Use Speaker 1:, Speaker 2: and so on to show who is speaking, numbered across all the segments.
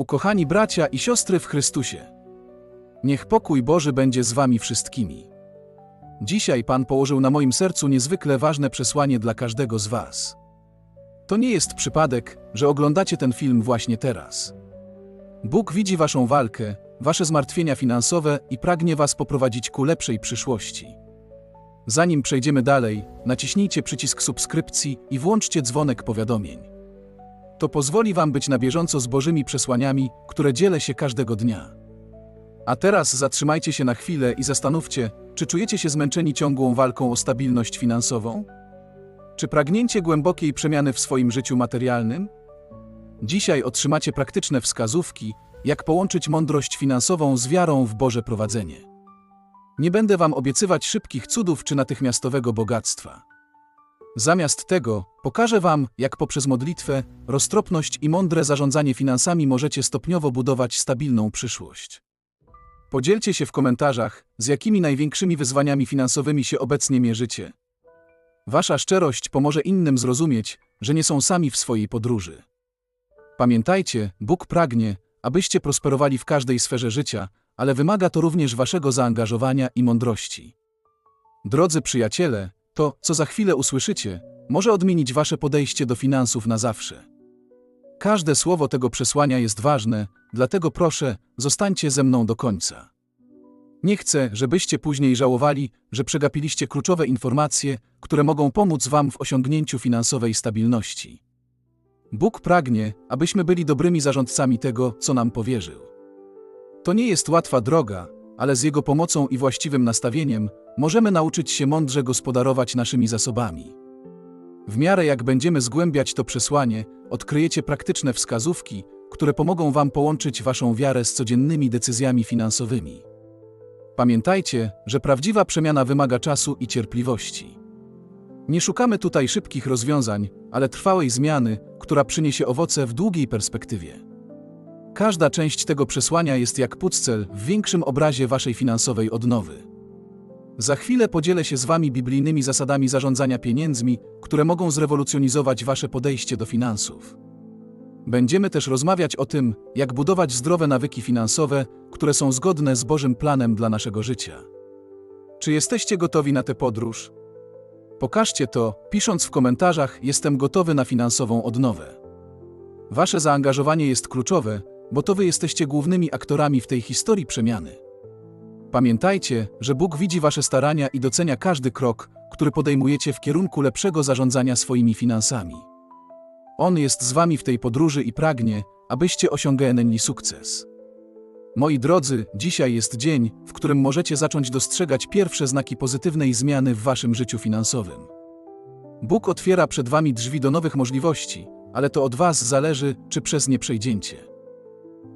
Speaker 1: Ukochani bracia i siostry w Chrystusie, niech pokój Boży będzie z wami wszystkimi. Dzisiaj Pan położył na moim sercu niezwykle ważne przesłanie dla każdego z was. To nie jest przypadek, że oglądacie ten film właśnie teraz. Bóg widzi waszą walkę, wasze zmartwienia finansowe i pragnie was poprowadzić ku lepszej przyszłości. Zanim przejdziemy dalej, naciśnijcie przycisk subskrypcji i włączcie dzwonek powiadomień. To pozwoli Wam być na bieżąco z Bożymi przesłaniami, które dzielę się każdego dnia. A teraz zatrzymajcie się na chwilę i zastanówcie, czy czujecie się zmęczeni ciągłą walką o stabilność finansową? Czy pragnięcie głębokiej przemiany w swoim życiu materialnym? Dzisiaj otrzymacie praktyczne wskazówki, jak połączyć mądrość finansową z wiarą w Boże prowadzenie. Nie będę Wam obiecywać szybkich cudów czy natychmiastowego bogactwa. Zamiast tego pokażę Wam, jak poprzez modlitwę, roztropność i mądre zarządzanie finansami możecie stopniowo budować stabilną przyszłość. Podzielcie się w komentarzach, z jakimi największymi wyzwaniami finansowymi się obecnie mierzycie. Wasza szczerość pomoże innym zrozumieć, że nie są sami w swojej podróży. Pamiętajcie, Bóg pragnie, abyście prosperowali w każdej sferze życia, ale wymaga to również Waszego zaangażowania i mądrości. Drodzy przyjaciele, to, co za chwilę usłyszycie, może odmienić Wasze podejście do finansów na zawsze. Każde słowo tego przesłania jest ważne, dlatego proszę, zostańcie ze mną do końca. Nie chcę, żebyście później żałowali, że przegapiliście kluczowe informacje, które mogą pomóc Wam w osiągnięciu finansowej stabilności. Bóg pragnie, abyśmy byli dobrymi zarządcami tego, co nam powierzył. To nie jest łatwa droga, ale z Jego pomocą i właściwym nastawieniem możemy nauczyć się mądrze gospodarować naszymi zasobami. W miarę jak będziemy zgłębiać to przesłanie, odkryjecie praktyczne wskazówki, które pomogą Wam połączyć Waszą wiarę z codziennymi decyzjami finansowymi. Pamiętajcie, że prawdziwa przemiana wymaga czasu i cierpliwości. Nie szukamy tutaj szybkich rozwiązań, ale trwałej zmiany, która przyniesie owoce w długiej perspektywie. Każda część tego przesłania jest jak pucel w większym obrazie Waszej finansowej odnowy. Za chwilę podzielę się z Wami biblijnymi zasadami zarządzania pieniędzmi, które mogą zrewolucjonizować Wasze podejście do finansów. Będziemy też rozmawiać o tym, jak budować zdrowe nawyki finansowe, które są zgodne z Bożym planem dla naszego życia. Czy jesteście gotowi na tę podróż? Pokażcie to, pisząc w komentarzach: Jestem gotowy na finansową odnowę. Wasze zaangażowanie jest kluczowe, bo to Wy jesteście głównymi aktorami w tej historii przemiany. Pamiętajcie, że Bóg widzi Wasze starania i docenia każdy krok, który podejmujecie w kierunku lepszego zarządzania swoimi finansami. On jest z Wami w tej podróży i pragnie, abyście osiągnęli sukces. Moi drodzy, dzisiaj jest dzień, w którym możecie zacząć dostrzegać pierwsze znaki pozytywnej zmiany w Waszym życiu finansowym. Bóg otwiera przed Wami drzwi do nowych możliwości, ale to od Was zależy, czy przez nie przejdziecie.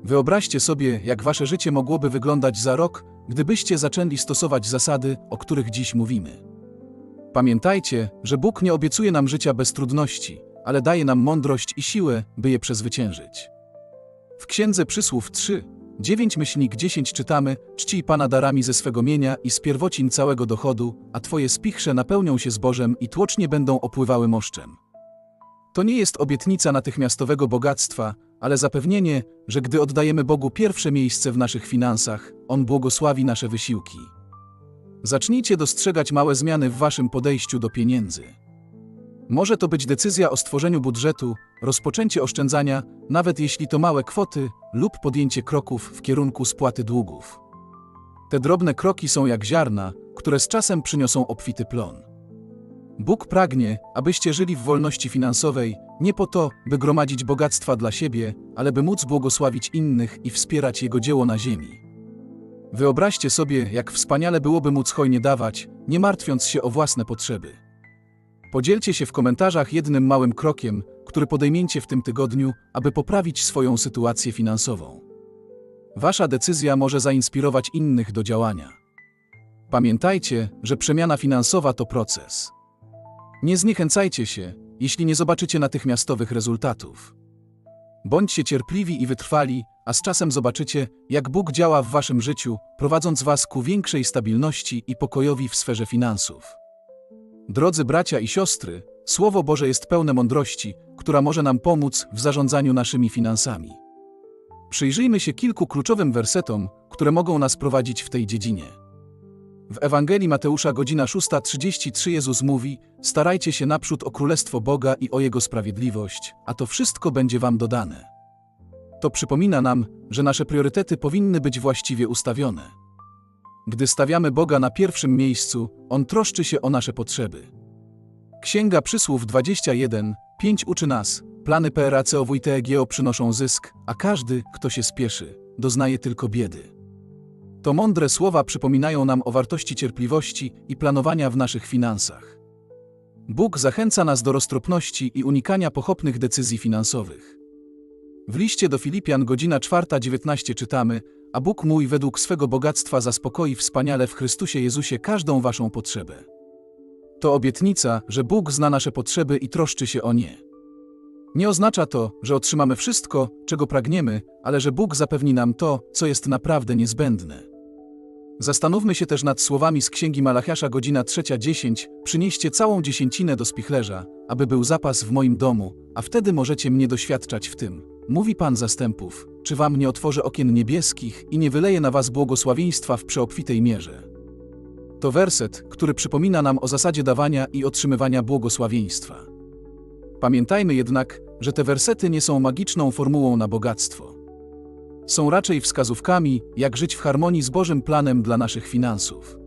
Speaker 1: Wyobraźcie sobie, jak Wasze życie mogłoby wyglądać za rok, gdybyście zaczęli stosować zasady, o których dziś mówimy. Pamiętajcie, że Bóg nie obiecuje nam życia bez trudności, ale daje nam mądrość i siłę, by je przezwyciężyć. W Księdze Przysłów 3, 9 myślnik 10 czytamy: Czcij Pana darami ze swego mienia i z pierwocin całego dochodu, a Twoje spichrze napełnią się zbożem i tłocznie będą opływały moszczem. To nie jest obietnica natychmiastowego bogactwa, ale zapewnienie, że gdy oddajemy Bogu pierwsze miejsce w naszych finansach, On błogosławi nasze wysiłki. Zacznijcie dostrzegać małe zmiany w Waszym podejściu do pieniędzy. Może to być decyzja o stworzeniu budżetu, rozpoczęcie oszczędzania, nawet jeśli to małe kwoty, lub podjęcie kroków w kierunku spłaty długów. Te drobne kroki są jak ziarna, które z czasem przyniosą obfity plon. Bóg pragnie, abyście żyli w wolności finansowej, nie po to, by gromadzić bogactwa dla siebie, ale by móc błogosławić innych i wspierać Jego dzieło na ziemi. Wyobraźcie sobie, jak wspaniale byłoby móc hojnie dawać, nie martwiąc się o własne potrzeby. Podzielcie się w komentarzach jednym małym krokiem, który podejmiecie w tym tygodniu, aby poprawić swoją sytuację finansową. Wasza decyzja może zainspirować innych do działania. Pamiętajcie, że przemiana finansowa to proces. Nie zniechęcajcie się, jeśli nie zobaczycie natychmiastowych rezultatów. Bądźcie cierpliwi i wytrwali, a z czasem zobaczycie, jak Bóg działa w waszym życiu, prowadząc was ku większej stabilności i pokojowi w sferze finansów. Drodzy bracia i siostry, Słowo Boże jest pełne mądrości, która może nam pomóc w zarządzaniu naszymi finansami. Przyjrzyjmy się kilku kluczowym wersetom, które mogą nas prowadzić w tej dziedzinie. W Ewangelii Mateusza godzina 6.33 Jezus mówi: Starajcie się naprzód o królestwo Boga i o Jego sprawiedliwość, a to wszystko będzie Wam dodane. To przypomina nam, że nasze priorytety powinny być właściwie ustawione. Gdy stawiamy Boga na pierwszym miejscu, On troszczy się o nasze potrzeby. Księga Przysłów 21, 5 uczy nas, plany PRACOWTEGO przynoszą zysk, a każdy, kto się spieszy, doznaje tylko biedy. To mądre słowa przypominają nam o wartości cierpliwości i planowania w naszych finansach. Bóg zachęca nas do roztropności i unikania pochopnych decyzji finansowych. W liście do Filipian godzina 4.19 czytamy, a Bóg mój według swego bogactwa zaspokoi wspaniale w Chrystusie Jezusie każdą waszą potrzebę. To obietnica, że Bóg zna nasze potrzeby i troszczy się o nie. Nie oznacza to, że otrzymamy wszystko, czego pragniemy, ale że Bóg zapewni nam to, co jest naprawdę niezbędne. Zastanówmy się też nad słowami z Księgi Malachiasza godzina 3.10 Przynieście całą dziesięcinę do spichlerza, aby był zapas w moim domu, a wtedy możecie mnie doświadczać w tym. Mówi Pan zastępów, czy wam nie otworzę okien niebieskich i nie wyleję na was błogosławieństwa w przeobfitej mierze. To werset, który przypomina nam o zasadzie dawania i otrzymywania błogosławieństwa. Pamiętajmy jednak, że te wersety nie są magiczną formułą na bogactwo. Są raczej wskazówkami, jak żyć w harmonii z Bożym planem dla naszych finansów.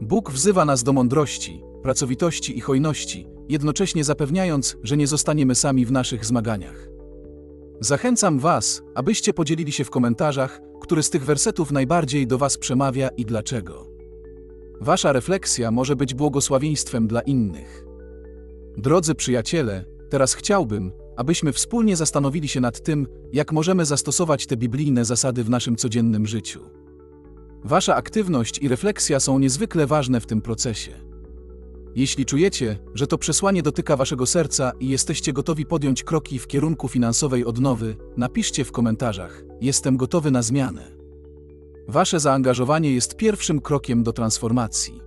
Speaker 1: Bóg wzywa nas do mądrości, pracowitości i hojności, jednocześnie zapewniając, że nie zostaniemy sami w naszych zmaganiach. Zachęcam Was, abyście podzielili się w komentarzach, który z tych wersetów najbardziej do Was przemawia i dlaczego. Wasza refleksja może być błogosławieństwem dla innych. Drodzy przyjaciele, teraz chciałbym, abyśmy wspólnie zastanowili się nad tym, jak możemy zastosować te biblijne zasady w naszym codziennym życiu. Wasza aktywność i refleksja są niezwykle ważne w tym procesie. Jeśli czujecie, że to przesłanie dotyka waszego serca i jesteście gotowi podjąć kroki w kierunku finansowej odnowy, napiszcie w komentarzach: Jestem gotowy na zmianę. Wasze zaangażowanie jest pierwszym krokiem do transformacji.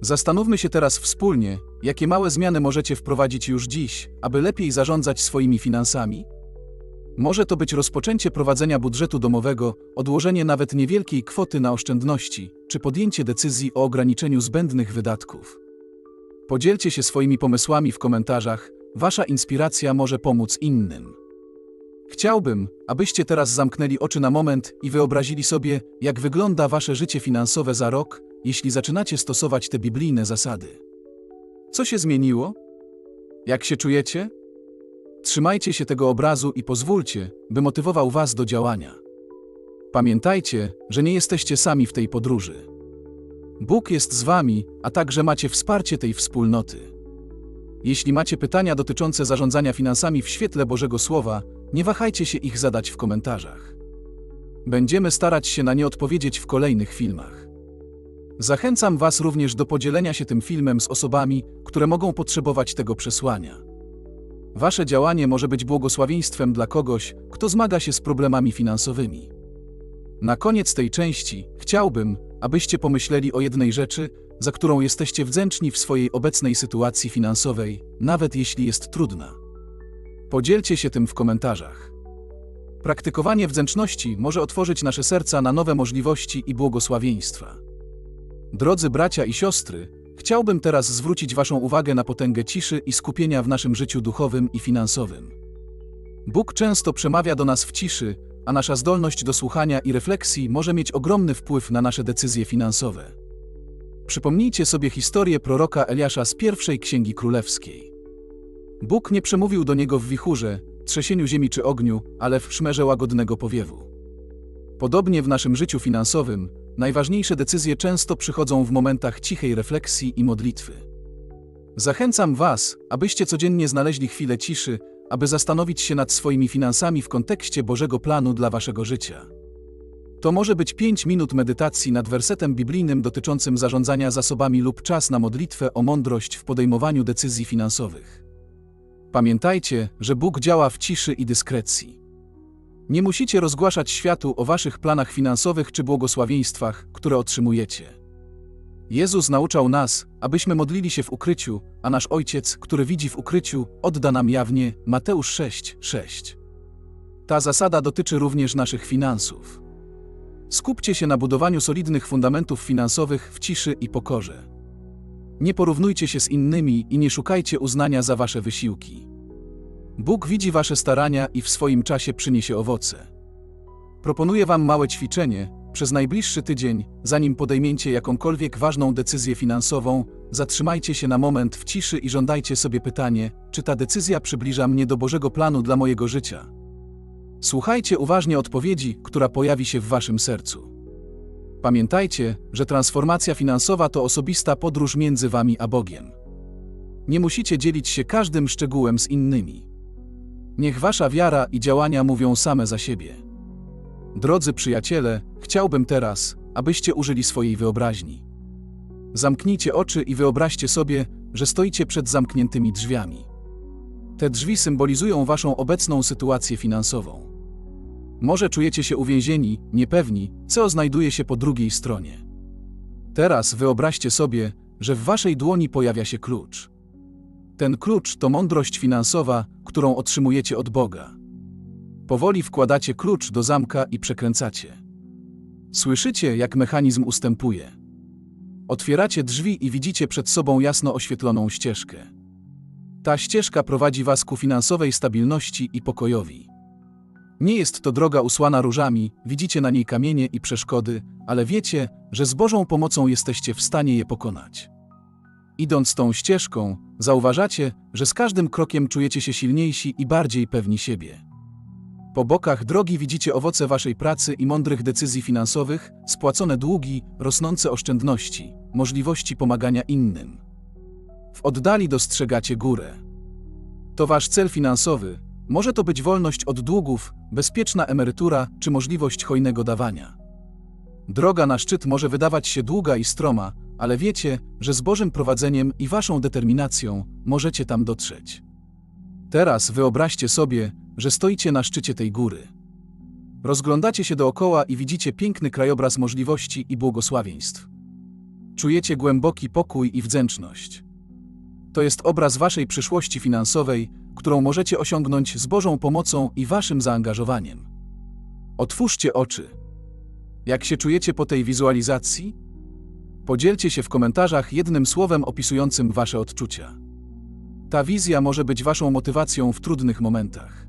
Speaker 1: Zastanówmy się teraz wspólnie, jakie małe zmiany możecie wprowadzić już dziś, aby lepiej zarządzać swoimi finansami. Może to być rozpoczęcie prowadzenia budżetu domowego, odłożenie nawet niewielkiej kwoty na oszczędności, czy podjęcie decyzji o ograniczeniu zbędnych wydatków. Podzielcie się swoimi pomysłami w komentarzach, wasza inspiracja może pomóc innym. Chciałbym, abyście teraz zamknęli oczy na moment i wyobrazili sobie, jak wygląda wasze życie finansowe za rok, jeśli zaczynacie stosować te biblijne zasady. Co się zmieniło? Jak się czujecie? Trzymajcie się tego obrazu i pozwólcie, by motywował Was do działania. Pamiętajcie, że nie jesteście sami w tej podróży. Bóg jest z Wami, a także macie wsparcie tej wspólnoty. Jeśli macie pytania dotyczące zarządzania finansami w świetle Bożego Słowa, nie wahajcie się ich zadać w komentarzach. Będziemy starać się na nie odpowiedzieć w kolejnych filmach. Zachęcam Was również do podzielenia się tym filmem z osobami, które mogą potrzebować tego przesłania. Wasze działanie może być błogosławieństwem dla kogoś, kto zmaga się z problemami finansowymi. Na koniec tej części chciałbym, abyście pomyśleli o jednej rzeczy, za którą jesteście wdzięczni w swojej obecnej sytuacji finansowej, nawet jeśli jest trudna. Podzielcie się tym w komentarzach. Praktykowanie wdzięczności może otworzyć nasze serca na nowe możliwości i błogosławieństwa. Drodzy bracia i siostry, chciałbym teraz zwrócić Waszą uwagę na potęgę ciszy i skupienia w naszym życiu duchowym i finansowym. Bóg często przemawia do nas w ciszy, a nasza zdolność do słuchania i refleksji może mieć ogromny wpływ na nasze decyzje finansowe. Przypomnijcie sobie historię proroka Eliasza z pierwszej księgi królewskiej. Bóg nie przemówił do niego w wichurze, trzęsieniu ziemi czy ogniu, ale w szmerze łagodnego powiewu. Podobnie w naszym życiu finansowym, Najważniejsze decyzje często przychodzą w momentach cichej refleksji i modlitwy. Zachęcam Was, abyście codziennie znaleźli chwilę ciszy, aby zastanowić się nad swoimi finansami w kontekście Bożego planu dla Waszego życia. To może być 5 minut medytacji nad wersetem biblijnym dotyczącym zarządzania zasobami lub czas na modlitwę o mądrość w podejmowaniu decyzji finansowych. Pamiętajcie, że Bóg działa w ciszy i dyskrecji. Nie musicie rozgłaszać światu o waszych planach finansowych czy błogosławieństwach, które otrzymujecie. Jezus nauczał nas, abyśmy modlili się w ukryciu, a nasz Ojciec, który widzi w ukryciu, odda nam jawnie. Mateusz 6, 6. Ta zasada dotyczy również naszych finansów. Skupcie się na budowaniu solidnych fundamentów finansowych w ciszy i pokorze. Nie porównujcie się z innymi i nie szukajcie uznania za wasze wysiłki. Bóg widzi wasze starania i w swoim czasie przyniesie owoce. Proponuję wam małe ćwiczenie. Przez najbliższy tydzień, zanim podejmiecie jakąkolwiek ważną decyzję finansową, zatrzymajcie się na moment w ciszy i żądajcie sobie pytanie, czy ta decyzja przybliża mnie do Bożego planu dla mojego życia. Słuchajcie uważnie odpowiedzi, która pojawi się w waszym sercu. Pamiętajcie, że transformacja finansowa to osobista podróż między wami a Bogiem. Nie musicie dzielić się każdym szczegółem z innymi. Niech wasza wiara i działania mówią same za siebie. Drodzy przyjaciele, chciałbym teraz, abyście użyli swojej wyobraźni. Zamknijcie oczy i wyobraźcie sobie, że stoicie przed zamkniętymi drzwiami. Te drzwi symbolizują waszą obecną sytuację finansową. Może czujecie się uwięzieni, niepewni, co znajduje się po drugiej stronie. Teraz wyobraźcie sobie, że w waszej dłoni pojawia się klucz. Ten klucz to mądrość finansowa, którą otrzymujecie od Boga. Powoli wkładacie klucz do zamka i przekręcacie. Słyszycie, jak mechanizm ustępuje. Otwieracie drzwi i widzicie przed sobą jasno oświetloną ścieżkę. Ta ścieżka prowadzi was ku finansowej stabilności i pokojowi. Nie jest to droga usłana różami, widzicie na niej kamienie i przeszkody, ale wiecie, że z Bożą pomocą jesteście w stanie je pokonać. Idąc tą ścieżką, zauważacie, że z każdym krokiem czujecie się silniejsi i bardziej pewni siebie. Po bokach drogi widzicie owoce waszej pracy i mądrych decyzji finansowych, spłacone długi, rosnące oszczędności, możliwości pomagania innym. W oddali dostrzegacie górę. To wasz cel finansowy, może to być wolność od długów, bezpieczna emerytura czy możliwość hojnego dawania. Droga na szczyt może wydawać się długa i stroma, ale wiecie, że z Bożym prowadzeniem i waszą determinacją możecie tam dotrzeć. Teraz wyobraźcie sobie, że stoicie na szczycie tej góry. Rozglądacie się dookoła i widzicie piękny krajobraz możliwości i błogosławieństw. Czujecie głęboki pokój i wdzięczność. To jest obraz waszej przyszłości finansowej, którą możecie osiągnąć z Bożą pomocą i waszym zaangażowaniem. Otwórzcie oczy. Jak się czujecie po tej wizualizacji? Podzielcie się w komentarzach jednym słowem opisującym wasze odczucia. Ta wizja może być waszą motywacją w trudnych momentach.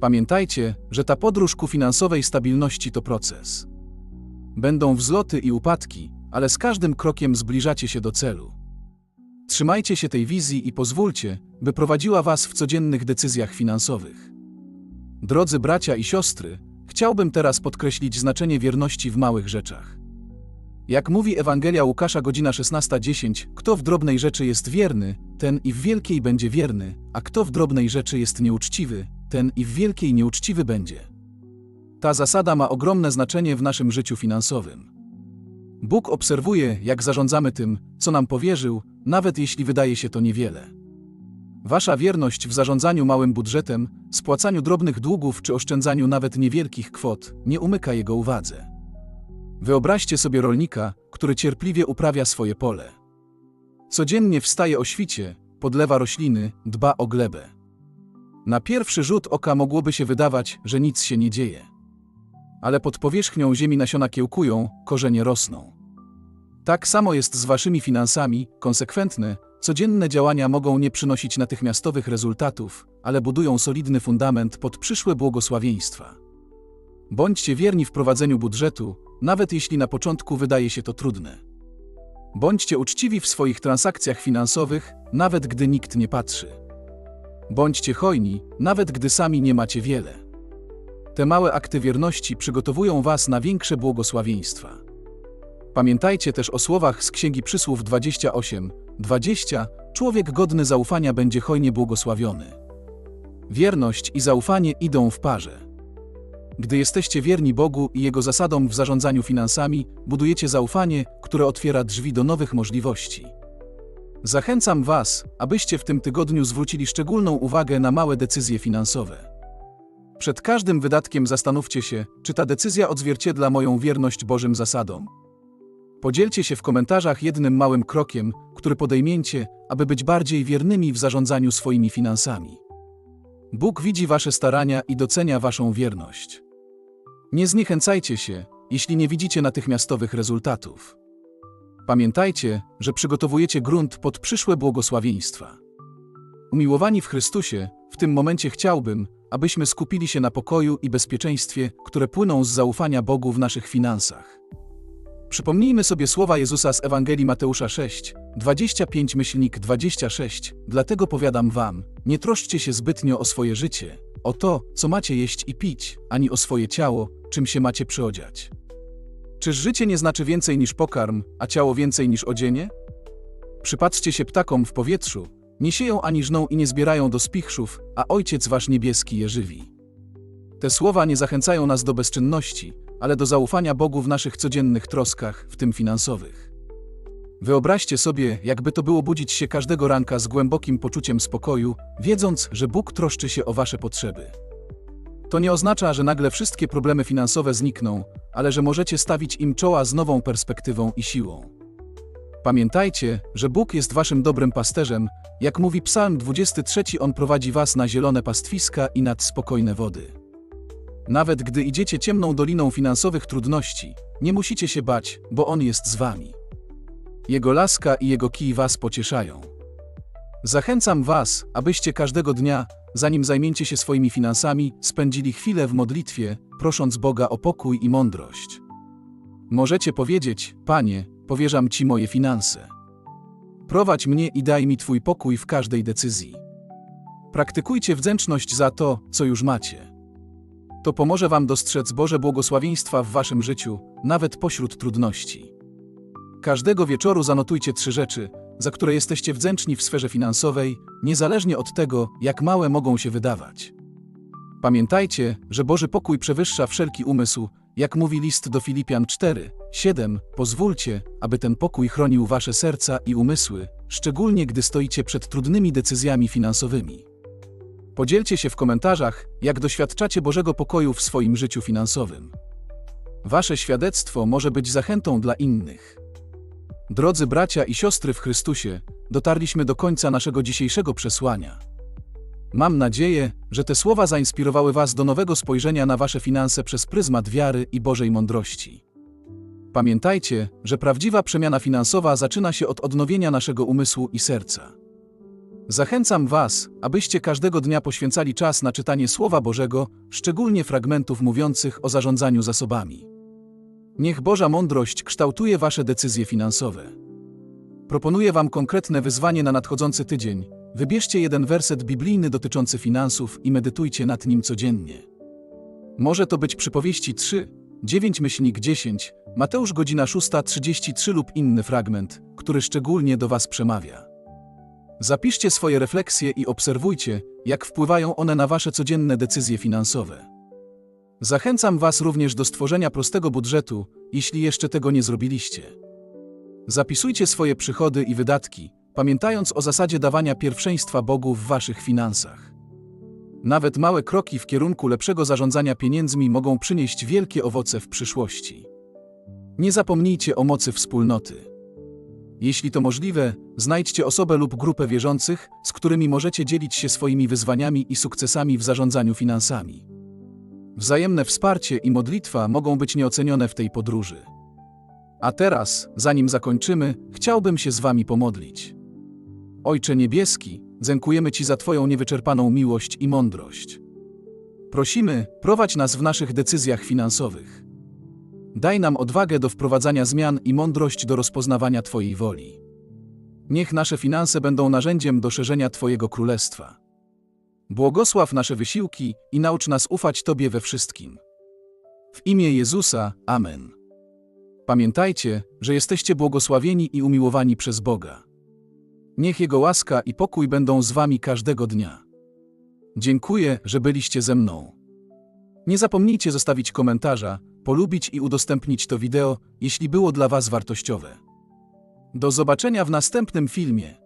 Speaker 1: Pamiętajcie, że ta podróż ku finansowej stabilności to proces. Będą wzloty i upadki, ale z każdym krokiem zbliżacie się do celu. Trzymajcie się tej wizji i pozwólcie, by prowadziła Was w codziennych decyzjach finansowych. Drodzy bracia i siostry, chciałbym teraz podkreślić znaczenie wierności w małych rzeczach. Jak mówi Ewangelia Łukasza godzina 16:10, kto w drobnej rzeczy jest wierny, ten i w wielkiej będzie wierny, a kto w drobnej rzeczy jest nieuczciwy, ten i w wielkiej nieuczciwy będzie. Ta zasada ma ogromne znaczenie w naszym życiu finansowym. Bóg obserwuje, jak zarządzamy tym, co nam powierzył, nawet jeśli wydaje się to niewiele. Wasza wierność w zarządzaniu małym budżetem, spłacaniu drobnych długów czy oszczędzaniu nawet niewielkich kwot nie umyka jego uwadze. Wyobraźcie sobie rolnika, który cierpliwie uprawia swoje pole. Codziennie wstaje o świcie, podlewa rośliny, dba o glebę. Na pierwszy rzut oka mogłoby się wydawać, że nic się nie dzieje. Ale pod powierzchnią ziemi nasiona kiełkują, korzenie rosną. Tak samo jest z waszymi finansami, konsekwentne, codzienne działania mogą nie przynosić natychmiastowych rezultatów, ale budują solidny fundament pod przyszłe błogosławieństwa. Bądźcie wierni w prowadzeniu budżetu, nawet jeśli na początku wydaje się to trudne. Bądźcie uczciwi w swoich transakcjach finansowych, nawet gdy nikt nie patrzy. Bądźcie hojni, nawet gdy sami nie macie wiele. Te małe akty wierności przygotowują Was na większe błogosławieństwa. Pamiętajcie też o słowach z Księgi Przysłów 28, 20. Człowiek godny zaufania będzie hojnie błogosławiony. Wierność i zaufanie idą w parze. Gdy jesteście wierni Bogu i Jego zasadom w zarządzaniu finansami, budujecie zaufanie, które otwiera drzwi do nowych możliwości. Zachęcam Was, abyście w tym tygodniu zwrócili szczególną uwagę na małe decyzje finansowe. Przed każdym wydatkiem zastanówcie się, czy ta decyzja odzwierciedla moją wierność Bożym zasadom. Podzielcie się w komentarzach jednym małym krokiem, który podejmiecie, aby być bardziej wiernymi w zarządzaniu swoimi finansami. Bóg widzi wasze starania i docenia waszą wierność. Nie zniechęcajcie się, jeśli nie widzicie natychmiastowych rezultatów. Pamiętajcie, że przygotowujecie grunt pod przyszłe błogosławieństwa. Umiłowani w Chrystusie, w tym momencie chciałbym, abyśmy skupili się na pokoju i bezpieczeństwie, które płyną z zaufania Bogu w naszych finansach. Przypomnijmy sobie słowa Jezusa z Ewangelii Mateusza 6, 25 myślnik 26. Dlatego powiadam wam, nie troszczcie się zbytnio o swoje życie, o to, co macie jeść i pić, ani o swoje ciało, czym się macie przyodziać. Czyż życie nie znaczy więcej niż pokarm, a ciało więcej niż odzienie? Przypatrzcie się ptakom w powietrzu, nie sieją ani żną i nie zbierają do spichrzów, a Ojciec Wasz Niebieski je żywi. Te słowa nie zachęcają nas do bezczynności, ale do zaufania Bogu w naszych codziennych troskach, w tym finansowych. Wyobraźcie sobie, jakby to było budzić się każdego ranka z głębokim poczuciem spokoju, wiedząc, że Bóg troszczy się o Wasze potrzeby. To nie oznacza, że nagle wszystkie problemy finansowe znikną, ale że możecie stawić im czoła z nową perspektywą i siłą. Pamiętajcie, że Bóg jest waszym dobrym pasterzem, jak mówi Psalm 23, on prowadzi was na zielone pastwiska i nad spokojne wody. Nawet gdy idziecie ciemną doliną finansowych trudności, nie musicie się bać, bo on jest z wami. Jego laska i jego kij was pocieszają. Zachęcam was, abyście każdego dnia, zanim zajmiecie się swoimi finansami, spędzili chwilę w modlitwie, prosząc Boga o pokój i mądrość. Możecie powiedzieć: Panie, powierzam Ci moje finanse. Prowadź mnie i daj mi Twój pokój w każdej decyzji. Praktykujcie wdzięczność za to, co już macie. To pomoże Wam dostrzec Boże błogosławieństwa w Waszym życiu, nawet pośród trudności. Każdego wieczoru zanotujcie trzy rzeczy, za które jesteście wdzięczni w sferze finansowej, niezależnie od tego, jak małe mogą się wydawać. Pamiętajcie, że Boży pokój przewyższa wszelki umysł, jak mówi list do Filipian 4, 7. Pozwólcie, aby ten pokój chronił wasze serca i umysły, szczególnie gdy stoicie przed trudnymi decyzjami finansowymi. Podzielcie się w komentarzach, jak doświadczacie Bożego pokoju w swoim życiu finansowym. Wasze świadectwo może być zachętą dla innych. Drodzy bracia i siostry w Chrystusie, dotarliśmy do końca naszego dzisiejszego przesłania. Mam nadzieję, że te słowa zainspirowały Was do nowego spojrzenia na Wasze finanse przez pryzmat wiary i Bożej mądrości. Pamiętajcie, że prawdziwa przemiana finansowa zaczyna się od odnowienia naszego umysłu i serca. Zachęcam Was, abyście każdego dnia poświęcali czas na czytanie Słowa Bożego, szczególnie fragmentów mówiących o zarządzaniu zasobami. Niech Boża mądrość kształtuje Wasze decyzje finansowe. Proponuję Wam konkretne wyzwanie na nadchodzący tydzień. Wybierzcie jeden werset biblijny dotyczący finansów i medytujcie nad nim codziennie. Może to być przypowieści 3, 9 myślnik 10, Mateusz godzina 6.33 lub inny fragment, który szczególnie do Was przemawia. Zapiszcie swoje refleksje i obserwujcie, jak wpływają one na Wasze codzienne decyzje finansowe. Zachęcam Was również do stworzenia prostego budżetu, jeśli jeszcze tego nie zrobiliście. Zapisujcie swoje przychody i wydatki, pamiętając o zasadzie dawania pierwszeństwa Bogu w Waszych finansach. Nawet małe kroki w kierunku lepszego zarządzania pieniędzmi mogą przynieść wielkie owoce w przyszłości. Nie zapomnijcie o mocy wspólnoty. Jeśli to możliwe, znajdźcie osobę lub grupę wierzących, z którymi możecie dzielić się swoimi wyzwaniami i sukcesami w zarządzaniu finansami. Wzajemne wsparcie i modlitwa mogą być nieocenione w tej podróży. A teraz, zanim zakończymy, chciałbym się z Wami pomodlić. Ojcze Niebieski, dziękujemy Ci za Twoją niewyczerpaną miłość i mądrość. Prosimy, prowadź nas w naszych decyzjach finansowych. Daj nam odwagę do wprowadzania zmian i mądrość do rozpoznawania Twojej woli. Niech nasze finanse będą narzędziem do szerzenia Twojego królestwa. Błogosław nasze wysiłki i naucz nas ufać Tobie we wszystkim. W imię Jezusa, Amen. Pamiętajcie, że jesteście błogosławieni i umiłowani przez Boga. Niech Jego łaska i pokój będą z Wami każdego dnia. Dziękuję, że byliście ze mną. Nie zapomnijcie zostawić komentarza, polubić i udostępnić to wideo, jeśli było dla Was wartościowe. Do zobaczenia w następnym filmie.